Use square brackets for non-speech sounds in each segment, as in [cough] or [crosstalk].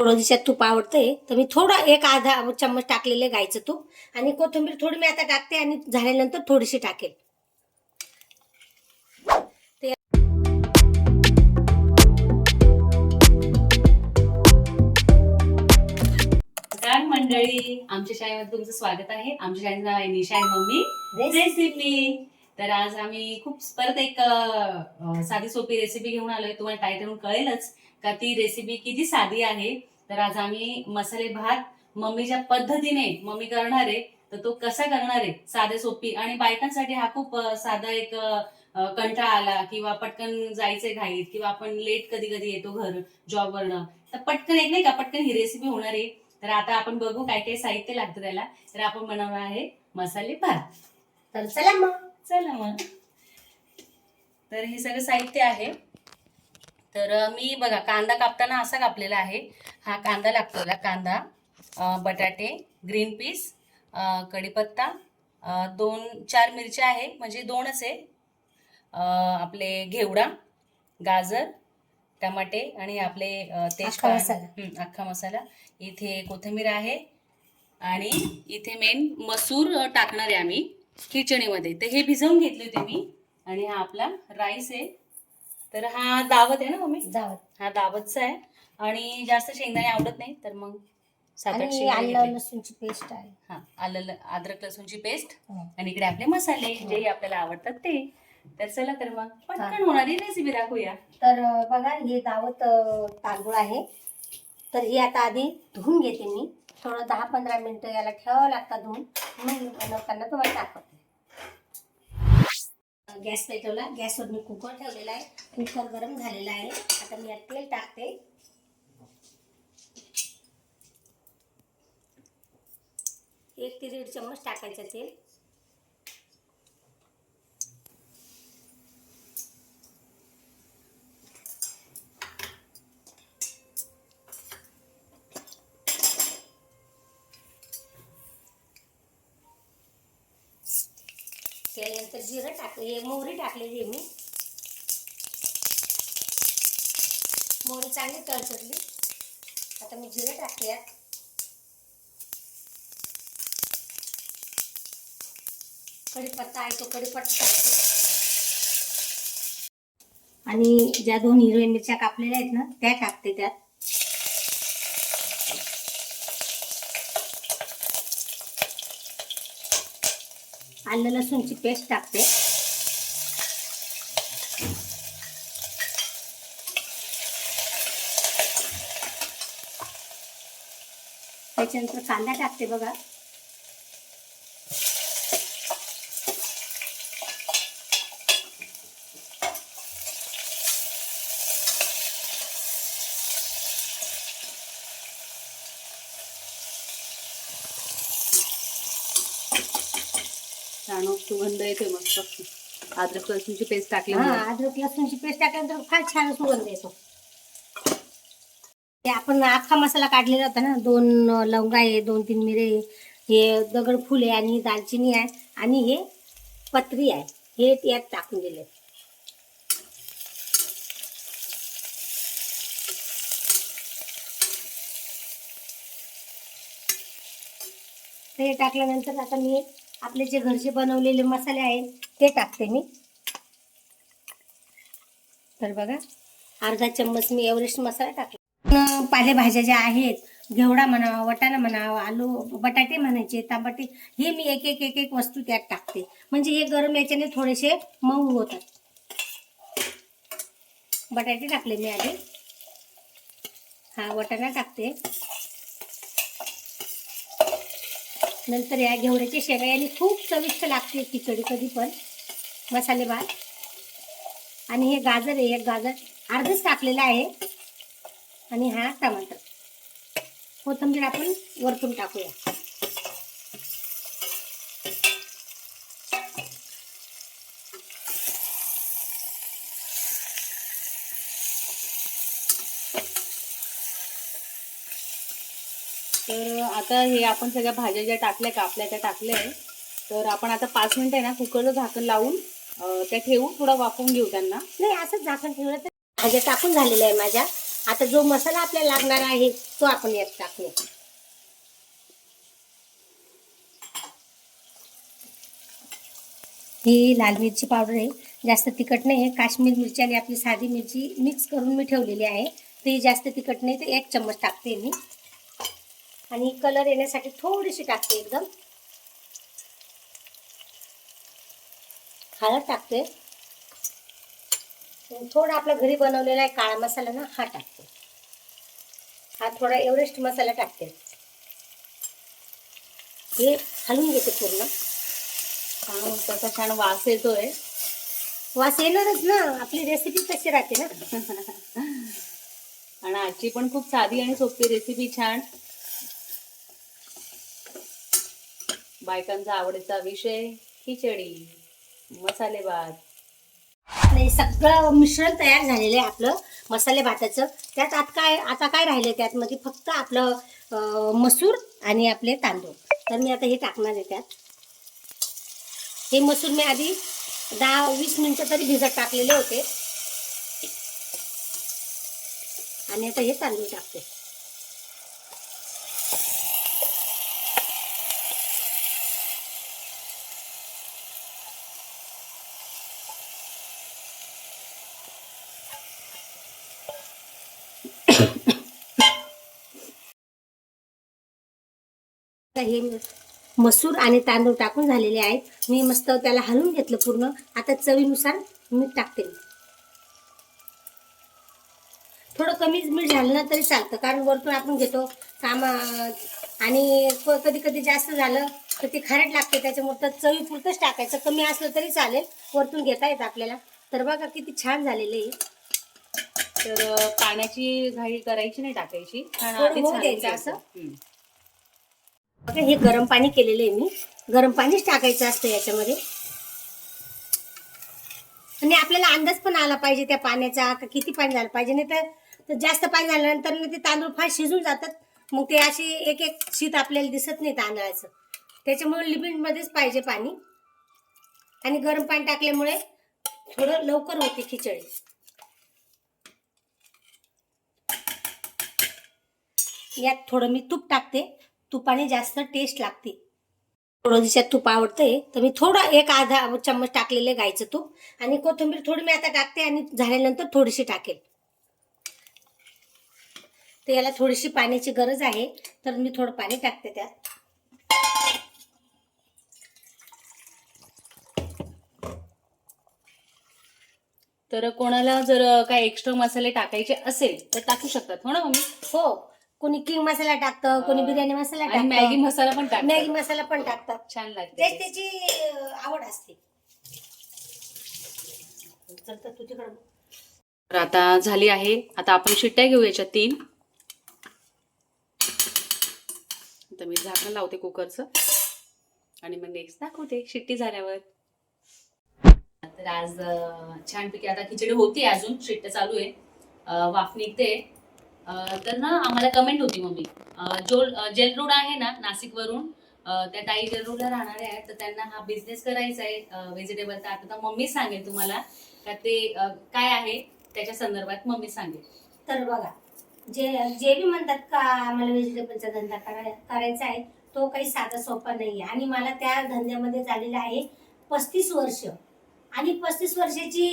थोडं दिवसात तूप आवडतंय तर मी थोडं एक अर्धा चम्मच टाकलेले गायचं तूप. आणि कोथिंबीर थोडी मी आता टाकते आणि झाल्यानंतर थोडीशी टाकेल. मंडळी आमच्या शाळेमध्ये तुमचं स्वागत आहे. आमच्या शाळेचं नाव आहे निशा मम्मी. रेसिपी तर आज आम्ही खूप परत एक साधी सोपी रेसिपी घेऊन आलोय. तुम्हाला टायटलून कळेलच. का ती रेसिपी किती साधी आहे? तर आज आम्ही मसाले भात मम्मीच्या पद्धतीने मम्मी करणार आहे. तर तो कसा करणार आहे? साधे सोपी. आणि बायकांसाठी हा खूप साधा एक कंटाळा आला किंवा पटकन जायचंय घाईत किंवा आपण लेट कधी कधी येतो घर जॉबवरनं तर पटकन एक नाही का पटकन ही रेसिपी होणार आहे. तर आता आपण बघू काय काय साहित्य लागतं त्याला. तर आपण बनवणार आहे मसाले भात. तर चला मग. चला मग. तर हे सगळं साहित्य आहे. तर मी बघा कांदा कापताना असा कापलेला आहे. हा कांदा लागतो कांदा बटाटे ग्रीन पीस कढीपत्ता दोन चार मिरच्या आहे म्हणजे दोनच आहे. आपले घेवडा गाजर टमाटे आणि आपले तेजपात मसाला. अख्खा मसाला. इथे कोथिंबीर आहे आणि इथे मेन मसूर टाकणार आहे आम्ही खिचडीमध्ये. तर हे भिजवून घेतले होते मी. आणि हा आपला राईस आहे. तर हा दावत आहे ना मम्मी? जावं हा दावतचा आहे. आणि जास्त शेंगदाणे आवडत नाही तर मग सात आठ आणि शेंगदाणे आलं घेतले. लसूणची पेस्ट आहे. हा आलं अद्रक लसूणची पेस्ट हं. आणि इकडे आपले मसाले जे आपल्याला आवडतात ते. तर चला तर मग पटकन होणारी रेसिपी दाखवूया. तर अं, बघा हे दावत अं, तांदूळ आहे. तर ही आता आधी धुवून घेते मी. थोडं दहा पंधरा मिनिटं याला ठेवावं लागतं धुवून. मग बनवताना तुम्हाला दाखवते. गॅस पेटवला गॅसवर मी कुकर ठेवलेला आहे. कुकर गरम झालेला आहे. आता मी यात तेल टाकते. एक ते दीड चम्मच टाकायचं तेल. त्यानंतर जिरं टाक हे मोहरी टाकलेली आहे मी. मोहरी चांगली तळसटली आता मी जिरं टाकते यात कढीपत्ता आहे तो कढीपत्ता टाकते आणि ज्या दोन हिरव्या मिरच्या कापलेल्या आहेत ना त्या टाकते त्यात. आलं लसूणची पेस्ट टाकते. त्याच्यानंतर कांदा टाकते बघा. येते मस्त अद्रक लसूणची पेस्ट टाकली हा. अद्रक लसूणची पेस्ट टाकल्यानंतर फार छान सुगंध येतो. ते आपण अख्खा मसाला काढलेला होता ना दोन लवंगा आहे दोन तीन मिरे हे दगडफूल आहे आणि दालचिनी आहे आणि हे पत्री आहे. हे यात टाकून दिले. ते टाकल्यानंतर आता मी आपले जे घरचे बनवलेले मसाले आहेत ते टाकते मी. तर बघा अर्धा चम्मच मी एव्हरेस्ट मसाला टाकला. पालेभाज्या ज्या आहेत घेवडा म्हणावा वटाणा म्हणावा आलू बटाटे म्हणायचे तांबटे हे मी एक एक एक एक वस्तू त्यात टाकते. म्हणजे हे गरम याच्याने थोडेसे मऊ होतात. बटाटे टाकले मी आधी. हा वटाणा टाकते. नंतर या घेवड्याची शेंगा याने खूप चविष्ट लागते खिचडी कधी पण. मसाले भात. आणि हे गाजर आहे एक गाजर अर्धच टाकलेलं आहे. आणि हा टमाटर. कोथिंबीर आपण वरतून टाकूया. तर आता हे आपण सगळ्या भाज्या ज्या टाकल्या कापल्या त्या टाकल्या आहे तर आपण आता पाच मिनिटं आहे ना कुकरचं झाकण लावून त्या ठेवून थोडा वाफवून घेऊ त्यांना. नाही असंच झाकण ठेवलं तर भाज्या टाकून झालेल्या आहे माझ्या. आता जो मसाला आपल्याला लागणार आहे तो आपण यात टाकूया ही लाल मिरची पावडर आहे. जास्त तिखट नाही आहे. काश्मीर मिरची आणि आपली साधी मिरची मिक्स करून मी ठेवलेली आहे. ती जास्त तिखट नाही तर एक चम्मच टाकते मी. आणि कलर येण्यासाठी थोडीशी टाकते एकदम. हळद टाकते. थोडा आपला घरी बनवलेला आहे काळा मसाला ना हा टाकते. हा थोडा एव्हरेस्ट मसाला टाकते. हे हलवून घेते पूर्ण. त्याचा छान वास येतोय. वास येणारच ना आपली रेसिपी तशी राहते ना? [laughs] आणि आजची पण खूप साधी आणि सोपी रेसिपी छान. बायकांचा आवडीचा विषय खिचडी मसाले भात नाही सगळं मिश्रण तयार झालेलं आहे आपलं मसाले भाताचं त्यात आता काय आता काय राहिलं त्यात म्हणजे फक्त आपलं मसूर आणि आपले तांदूळ. तर मी आता हे टाकणार आहे त्यात. हे मसूर मी आधी दहा वीस मिनिटं तरी भिजत टाकलेले होते. आणि आता हे तांदूळ टाकते. हे मसूर आणि तांदूळ टाकून झालेले आहेत. मी मस्त त्याला हलवून घेतलं पूर्ण. आता चवीनुसार मीठ टाकते थोडं कमीच मीठ झालं ना तरी चालतं कारण वरतून आपण घेतो. कामा आणि कधी कधी जास्त झालं तर ते खारट लागते त्याच्यामुळे तर चवीपुरतंच टाकायचं. कमी असलं तरी चालेल वरतून घेता येतं आपल्याला. तर बघा किती छान झालेले आहे. तर पाण्याची घाई करायची नाही टाकायची. द्यायचं घ्यायचं. असं. बघा हे गरम पाणी केलेलं आहे मी. गरम पाणीच टाकायचं असतं याच्यामध्ये. आणि आपल्याला अंदाज पण आला पाहिजे त्या पाण्याचा का किती पाणी झालं पाहिजे. नाही तर- जास्त पाणी झाल्यानंतर ते तांदूळ फार शिजून जातात. मग ते अशी एक एक शीत आपल्याला दिसत नाही तांदळाचं. त्याच्यामुळे लिमिटमध्येच पाहिजे पाणी. आणि गरम पाणी टाकल्यामुळे थोडं लवकर होते खिचडी. यात थोडं मी तूप टाकते. तुपाने जास्त टेस्ट लागते. दिवसात तूप आवडतंय तर मी थोडं एक आधा चम्मच टाकलेले गाईचं तूप आणि कोथिंबीर थोडी मी आता टाकते आणि झाल्यानंतर थोडीशी टाकेल. तर याला थोडीशी पाण्याची गरज आहे तर मी थोडं पाणी टाकते त्यात. तर कोणाला जर काय एक्स्ट्रा मसाले टाकायचे असेल तर टाकू शकतात हो ना मम्मी? हो. कोणी किंग मसाला टाकतं कोणी बिर्याणी मसाला आणि मॅगी टाकतं मसाला पण मॅगी टाकतात मसाला पण टाकतात छान तेच लागते त्याची अं, आवड असते. चल तर तू तिकडं तर आता झाली आहे. आता आपण शिट्ट्या घेऊ याच्या तीन. आता मी झाकण लावते कुकरचं. आणि मग नेक्स्ट दाखवते शिट्टी झाल्यावर. तर आज छानपैकी आता खिचडी होती अजून. शिट्ट्या चालू आहे. वाफ निघते. तर ना आम्हाला कमेंट होती मम्मी. जो जेल रोड आहे ना नाशिकवरून त्या ताई जेल रोडला राहणाऱ्या आहेत तर त्यांना हा बिझनेस करायचा आहे व्हेजिटेबलचा आता तर मम्मी सांगेल तुम्हाला का ते काय आहे त्याच्या संदर्भात मम्मी सांगेल. तर बघा जे जे बी म्हणतात का आम्हाला व्हेजिटेबलचा धंदा करायचा आहे तो काही साधा सोपा नाही आहे आणि मला त्या धंद्यामध्ये झालेला आहे पस्तीस वर्ष. आणि पस्तीस वर्षाची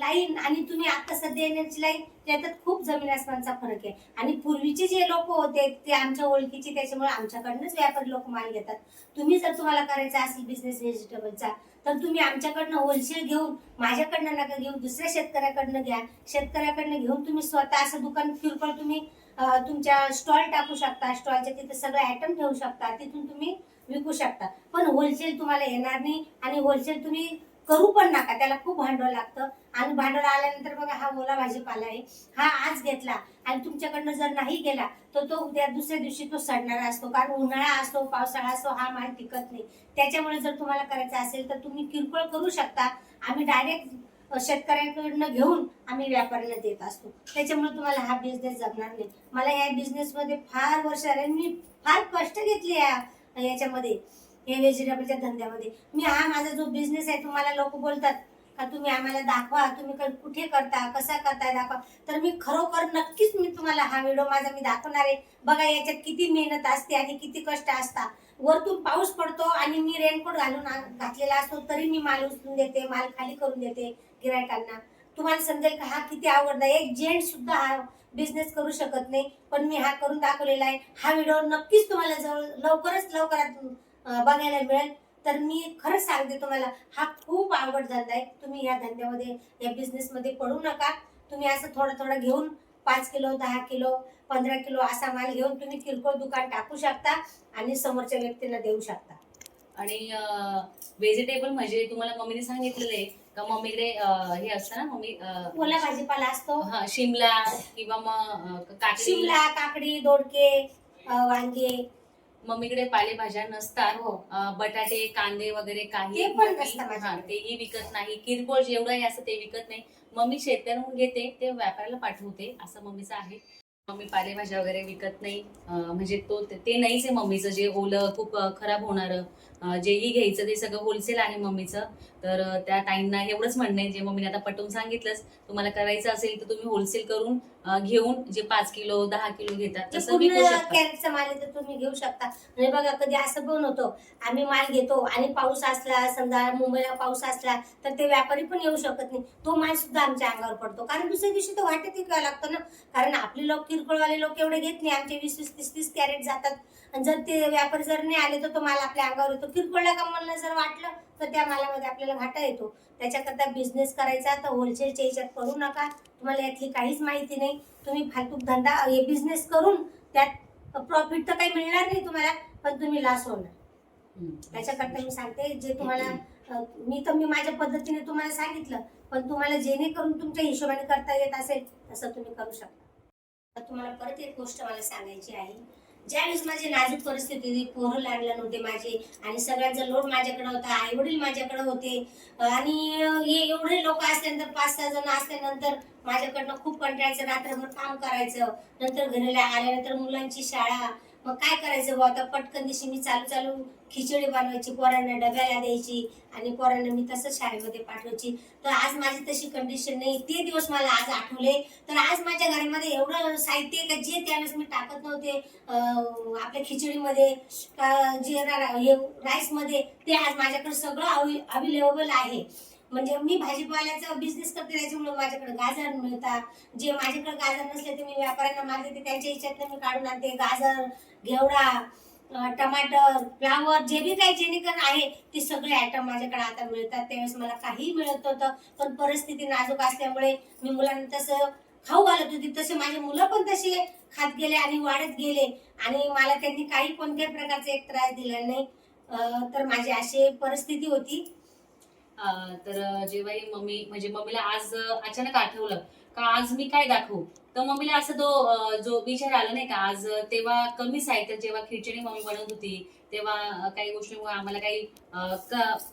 लाईन आणि तुम्ही आता सध्या येण्याची लाईन त्याच्यात खूप जमीन आसमानचा फरक आहे. आणि पूर्वीचे जे लोक होते ते आमच्या ओळखीचे त्याच्यामुळे आमच्याकडनंच व्यापारी लोक माल घेतात. तुम्ही जर तुम्हाला करायचा असेल बिझनेस व्हेजिटेबलचा तर तुम्ही आमच्याकडनं होलसेल घेऊन माझ्याकडनं नका घेऊन दुसऱ्या शेतकऱ्याकडनं घ्या. शेतकऱ्याकडनं घेऊन तुम्ही स्वतः असं दुकान किरकोळ तुम्ही तुमच्या स्टॉल टाकू शकता. स्टॉलच्या तिथे सगळे आयटम ठेवू शकता. तिथून तुम्ही विकू शकता. पण होलसेल तुम्हाला येणार नाही. आणि होलसेल तुम्ही करू पण नका त्याला खूप भांडवल लागतं. आणि भांडवल आल्यानंतर बघा हा ओला भाजीपाला आहे हा आज घेतला. आणि तुमच्याकडनं जर नाही गेला तर तो उद्या दुसऱ्या दिवशी तो सडणारा असतो. कारण उन्हाळा असतो पावसाळा असतो हा माल टिकत नाही. त्याच्यामुळे जर तुम्हाला करायचं असेल तर तुम्ही किरकोळ करू शकता. आम्ही डायरेक्ट शेतकऱ्यांकडनं घेऊन आम्ही व्यापाऱ्यांना देत असतो. त्याच्यामुळे तुम्हाला हा बिझनेस जमणार नाही. मला या बिझनेस मध्ये फार वर्ष आले मी फार कष्ट घेतले या याच्यामध्ये. या व्हेजिटेबलच्या धंद्यामध्ये. मी हा माझा जो बिझनेस आहे तुम्हाला लोक बोलतात का तुम्ही आम्हाला दाखवा तुम्ही कुठे करता कसा करताय दाखवा. तर मी खरोखर नक्कीच मी तुम्हाला हा व्हिडिओ माझा मी दाखवणार आहे. बघा याच्यात किती मेहनत असते आणि किती कष्ट असतात. वरतून पाऊस पडतो आणि मी रेनकोट घालून घातलेला असतो तरी मी माल उचलून देते माल खाली करून देते गिरायकांना तुम्हाला समजेल का हा किती आवडता एक जेंट सुद्धा हा बिझनेस करू शकत नाही पण मी हा करून दाखवलेला आहे. हा व्हिडिओ नक्कीच तुम्हाला जवळ लवकरच लवकरात बघायला मिळेल. तर मी खरंच सांगते तुम्हाला हा खूप आवड धंदा आहे. तुम्ही या धंद्यामध्ये या बिझनेस मध्ये पडू नका. तुम्ही असं थोडं थोडं घेऊन पाच किलो दहा किलो पंधरा किलो असा माल घेऊन तुम्ही किरकोळ दुकान टाकू शकता आणि समोरच्या व्यक्तींना देऊ शकता. आणि व्हेजिटेबल म्हणजे तुम्हाला मम्मीने सांगितलेलं आहे का मम्मीकडे हे असतं ना मम्मी ओला भाजीपाला असतो. हा शिमला किंवा मग शिमला काकडी दोडके वांगे. मम्मीकडे पालेभाज्या नसतात. हो. अं, बटाटे कांदे वगैरे काही ते पण हा. तेही विकत नाही. किरकोळ जेवढंही असं ते विकत नाही. मम्मी शेतकऱ्यांहून घेते ते व्यापाऱ्याला पाठवते. असं मम्मीचं आहे. मम्मी पालेभाज्या वगैरे विकत नाही. अं, म्हणजे तो ते नाहीच आहे मम्मीचं जे ओलं खूप अं, खराब होणारं. जेही घ्यायचं ते सगळं होलसेल आहे मम्मीचं. तर त्या ताईंना एवढंच म्हणणं आहे जे मम्मीने आता पटवून सांगितलंच तुम्हाला करायचं असेल तर तुम्ही होलसेल करून घेऊन जे पाच किलो दहा किलो घेतात जे तसं विकू पूर्ण शकता. कॅरेटचा माल तर तुम्ही घेऊ शकता. म्हणजे बघा कधी असं पण होतं आम्ही माल घेतो आणि पाऊस असला समजा मुंबईला पाऊस असला तर ते व्यापारी पण येऊ शकत नाही. तो माल सुद्धा आमच्या अंगावर पडतो. कारण दुसऱ्या दिवशी तो वाटेत विकायला लागतो ना. कारण आपले लोक किरकोळवाले लोक एवढे घेत नाही. आमचे वीस वीस तीस तीस कॅरेट जातात. आणि जर ते व्यापारी जर नाही आले तर तो माल आपल्या अंगावर येतो. किरकोळला का मला जर वाटलं तर त्या मालामध्ये आपल्याला घाटा येतो. त्याच्याकरता बिझनेस करायचा तर होलसेलच्या याच्यात पडू नका. तुम्हाला यातली काहीच माहिती नाही. तुम्ही फालतूक धंदा हे बिझनेस करून त्यात प्रॉफिट तर काही मिळणार नाही तुम्हाला पण तुम्ही लॉस होणार. त्याच्याकरता मी सांगते जे तुम्हाला मी तर मी माझ्या पद्धतीने तुम्हाला सांगितलं पण तुम्हाला जेणेकरून तुमच्या हिशोबाने करता येत असेल तसं तुम्ही करू शकता. तुम्हाला परत एक गोष्ट मला सांगायची आहे. ज्यावेळेस माझी नाजूक परिस्थिती पोरं लागला नव्हते माझे आणि सगळ्यांचा लोड माझ्याकडे होता आई वडील माझ्याकडे होते आणि हे एवढे लोक असल्यानंतर पाच सहा जण असल्यानंतर माझ्याकडनं खूप कंटाळायचं रात्रभर काम करायचं नंतर घरी आल्यानंतर मुलांची शाळा मग काय करायचं बुवा? आता पटकन दिशी मी चालू चालू खिचडी बनवायची पोरांना डब्याला द्यायची आणि पोरांना मी तसंच शाळेमध्ये पाठवायची. तर आज माझी तशी कंडिशन नाही. ते दिवस मला आज आठवले. तर आज माझ्या घरामध्ये एवढं साहित्य आहे का जे त्यावेळेस मी टाकत नव्हते. आपल्या खिचडीमध्ये का जे राईसमध्ये ते आज माझ्याकडे सगळं अवेलेबल आहे. म्हणजे मी भाजीपाल्याचा बिझनेस करते त्याच्यामुळे माझ्याकडे गाजर मिळतात. जे माझ्याकडे गाजर नसले तर मी व्यापाऱ्यांना माल ते त्यांच्या हिच्यातनं मी काढून आणते. गाजर घेवडा टमाटर फ्लावर जे बी काही जेणेकरून आहे ते सगळे आयटम माझ्याकडे आता मिळतात. त्यावेळेस मला काही मिळत नव्हतं पण परिस्थिती नाजूक असल्यामुळे मी मुलांना तसं खाऊ घालत होती. तसे माझे मुलं पण तसे खात गेले आणि वाढत गेले. आणि मला त्यांनी काही कोणत्याही प्रकारचा एक त्रास दिला नाही. तर माझी अशी परिस्थिती होती. तर जेव्हाही मम्मी म्हणजे मम्मीला आज अचानक आठवलं का आज मी काय दाखवू? तर मम्मीला असं तो जो विचार आला नाही का आज तेव्हा कमी साहित्य जेव्हा खिचडी मम्मी बनवत होती तेव्हा काही गोष्टीमुळे आम्हाला काही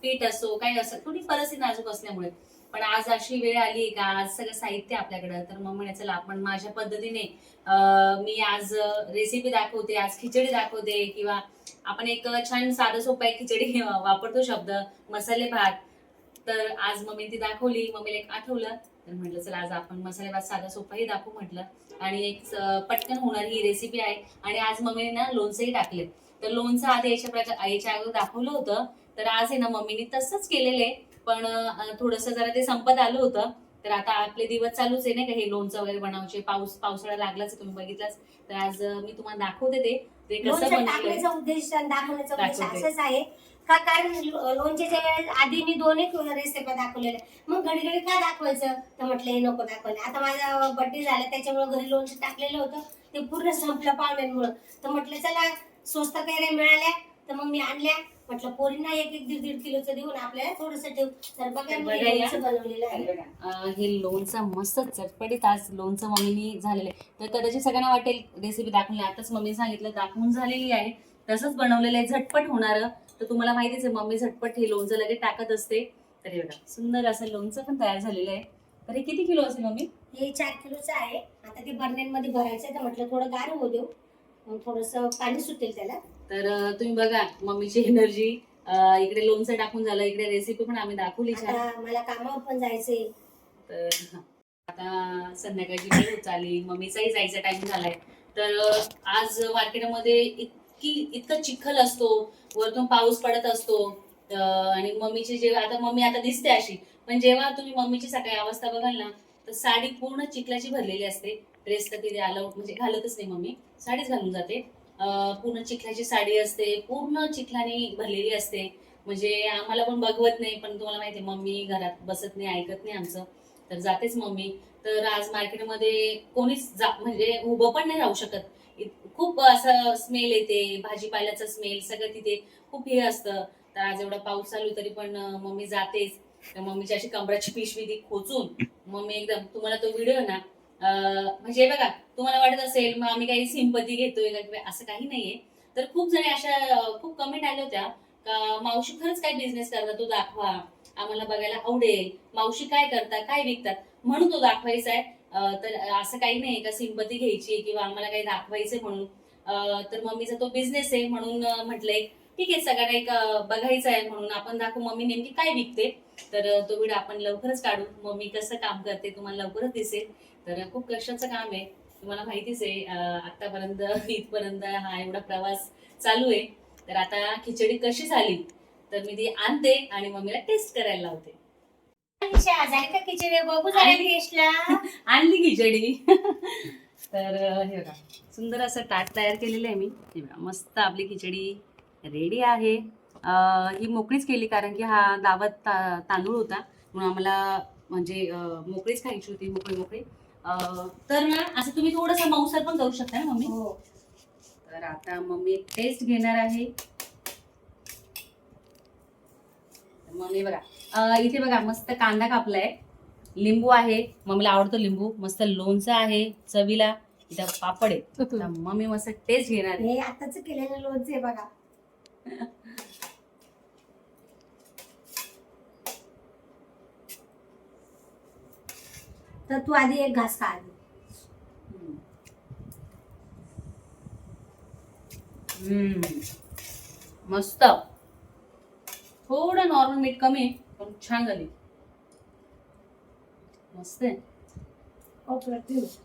पीठ असो काही असो थोडी परिस्थिती नाजूक असल्यामुळे. पण आज अशी वेळ आली का आज सगळं साहित्य आपल्याकडं. तर मग म्हणायचं चला आपण माझ्या पद्धतीने मी आज रेसिपी दाखवते आज खिचडी दाखवते किंवा आपण एक छान साधं सोपं आहे खिचडी [laughs] वापरतो शब्द मसाले भात. तर आज मम्मी ती दाखवली मम्मीला एक आठवलं. तर म्हटलं चला आज आपण मसाले भात साधा सोपाही दाखवू म्हटलं. आणि एक पटकन होणारी ही रेसिपी आहे. आणि आज मम्मीने ना लोणचंही टाकले तर लोणचं आधी याच्या प्रकार याच्या अगोदर दाखवलं होतं. तर आज आहे ना मम्मीने तसंच केलेलं आहे पण थोडस जरा ते संपत आलं होतं. तर आता आपले दिवस चालूच आहे नाही का? हे लोणचं वगैरे बनवायचे पाऊस पावसाळा लागलाच तुम्ही बघितलाच. तर आज मी तुम्हाला दाखवते ते. कसं उद्देश दाखवण्याचा उद्देश दाखवते. असाच आहे. का? कारण लो- लोणच्याच्या वेळेस आधी मी दोन एक रेसिपी दाखवलेल्या. मग घडी घडी का दाखवायचं? तर म्हटलं हे नको दाखवायला. आता माझा बर्थडे झाला त्याच्यामुळे घरी लोणचं टाकलेलं होतं. ते पूर्ण संपलं पाहुण्यांमुळं. तर म्हटलं चला स्वस्त कैऱ्या मिळाल्या. तर मग मी आणल्या. म्हटलं पोरींना एक एक दीड दीड किलोचं देऊन आपल्याला थोडस ठेव. तर बघा मी. लोणचं बनवलेलं आहे. अं, हे लोणचं मस्त चटपटीत आज लोणचं मम्मीनी झालेलं आहे. तर कदाचित सगळ्यांना वाटेल रेसिपी दाखवली आताच मम्मी सांगितलं दाखवून झालेली आहे. तसंच बनवलेलं आहे. झटपट होणार. तर तुम्हाला माहितीच आहे मम्मी झटपट हे लोणचं लगेच टाकत असते. तर हे बघा सुंदर असं लोणचं पण तयार झालेलं आहे. तर हे किती किलो असेल मम्मी? हे चार किलोचं आहे. आता ते बर्ण्यांमध्ये भरायचं आहे तर म्हटलं थोडं गार होऊ देऊ. मग थोडस पाणी सुटेल त्याला. तर तुम्ही बघा मम्मीची एनर्जी इकडे लोणचं टाकून झालं इकडे रेसिपी पण आम्ही दाखवली छान. आता मला कामावर पण जायचंय. तर आता संध्याकाळची वेळ होत आली मम्मीचाही जायचा टाइम झालाय. तर आज मार्केटमध्ये इतकी इतका चिखल असतो वरतून पाऊस पडत असतो आणि मम्मीची जेव्हा आता मम्मी आता दिसते अशी पण जेव्हा तुम्ही मम्मीची सकाळी अवस्था बघाल ना तर साडी पूर्ण चिखलाची भरलेली असते. ड्रेस तर तिथे अलाउड म्हणजे घालतच नाही मम्मी साडीच घालून जाते. पूर्ण चिखलाची साडी असते पूर्ण चिखलाने भरलेली असते. म्हणजे आम्हाला पण बघवत नाही पण तुम्हाला माहिती आहे मम्मी घरात बसत नाही ऐकत नाही आमचं. तर जातेच मम्मी. तर आज मार्केटमध्ये कोणीच जा म्हणजे उभं पण नाही राहू शकत. खूप असं स्मेल येते भाजीपाल्याचा स्मेल सगळं तिथे खूप हे असतं. तर आज एवढा पाऊस चालू तरी पण मम्मी जातेच. तर मम्मीची अशी कमराची पिशवी ती खोचून मम्मी एकदम तुम्हाला तो व्हिडिओ ना म्हणजे बघा तुम्हाला वाटत असेल मग आम्ही काही सिंपती घेतोय का असं काही नाहीये. तर खूप जणी अशा खूप कमेंट आल्या होत्या का मावशी खरंच काय बिझनेस करता तो दाखवा. आम्हाला बघायला आवडेल. मावशी काय करता काय विकतात म्हणून तो दाखवायचा आहे. तर असं काही नाही का सिंपती घ्यायची किंवा आम्हाला काही दाखवायचं म्हणून. तर मम्मीचा तो बिझनेस आहे म्हणून म्हटलंय ठीक आहे सगळ्यांना एक बघायचं आहे म्हणून. आपण दाखवू मम्मी नेमकी काय विकते? तर तो व्हिडिओ आपण लवकरच काढू. मम्मी कसं काम करते तुम्हाला लवकरच दिसेल. तर खूप कष्टाचं काम आहे. तुम्हाला माहितीच आहे आतापर्यंत [laughs] इथपर्यंत हा एवढा प्रवास चालू आहे. तर आता खिचडी कशी झाली? तर मी ती आणते आणि मम्मीला टेस्ट करायला लावते. झाली का खिचडी? टेस्टला [laughs] आणली खिचडी. [laughs] तर हे बघा सुंदर असं ताट तयार केलेलं आहे मी. हे बघा मस्त आपली खिचडी रेडी आहे. अं, ही मोकळीच केली कारण की हा दावत ता- तांदूळ होता. म्हणून आम्हाला म्हणजे अं, मोकळीच खायची होती मोकळी मोकळी. अं, तर ना असं तुम्ही थोडंसं मऊसर पण करू शकता ना मम्मी? हो. तर आता मम्मी टेस्ट घेणार आहे. मम्मी बघा. अं, इथे बघा मस्त कांदा कापलाय. लिंबू आहे. मम्मीला आवडतो लिंबू. मस्त लोणचं आहे चवीला. इथं पापड आहे. तर मम्मी मस्त टेस्ट घेणार आहे. हे आताच केलेलं लोणचं आहे बघा. तर तू आधी एक घास खा आधी. हम्म. मस्त. थोडं नॉर्मल मीठ कमी आहे, पण छान झाली. मस्त आहे.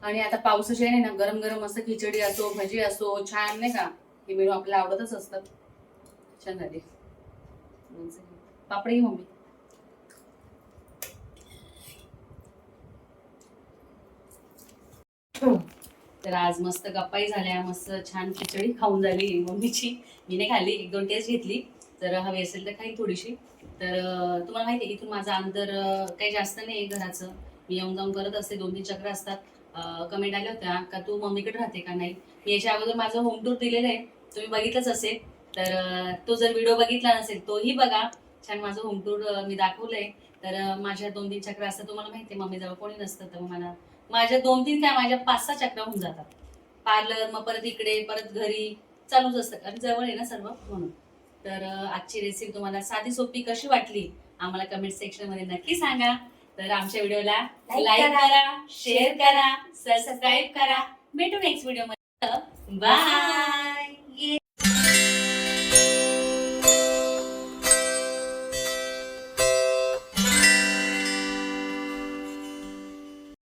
आणि आता पावसाची आहे ना गरम गरम असं खिचडी असो भजी असो छान नाही का? हे मेनू आपल्याला आवडतच असतात छान झाले. पापड घे मम्मी. तर आज मस्त गप्पाही झाल्या मस्त छान खिचडी खाऊन झाली मम्मीची. मीने खाल्ली एक दोन टेस्ट घेतली. तर हवी असेल तर काही थोडीशी. तर तुम्हाला माहिती आहे इथून माझं अंतर काही जास्त नाही घराचं. मी येऊन जाऊन करत असते दोन तीन चक्र असतात. कमेंट आल्या होत्या का तू मम्मीकडे राहते का नाही? मी याच्या अगोदर माझं होम टूर दिलेलं आहे. तुम्ही बघितलंच असेल. तर तो जर व्हिडिओ बघितला नसेल तोही बघा. छान माझं होम टूर मी दाखवलंय. तर माझ्या दोन तीन चक्र असतात तुम्हाला माहिती आहे मम्मी जवळ कोणी नसतं तर मला माझ्या दोन तीन काय माझ्या पाच सहा चक्र होऊन जातात. पार्लर मग परत इकडे परत घरी चालूच असतं. कारण जवळ आहे ना सर्व म्हणून. तर आजची रेसिपी तुम्हाला साधी सोपी कशी वाटली आम्हाला कमेंट सेक्शनमध्ये नक्की सांगा. तर आमच्या व्हिडिओला लाईक करा. करा शेअर करा सबस्क्राईब करा. भेटू नेक्स्ट व्हिडिओमध्ये. बाय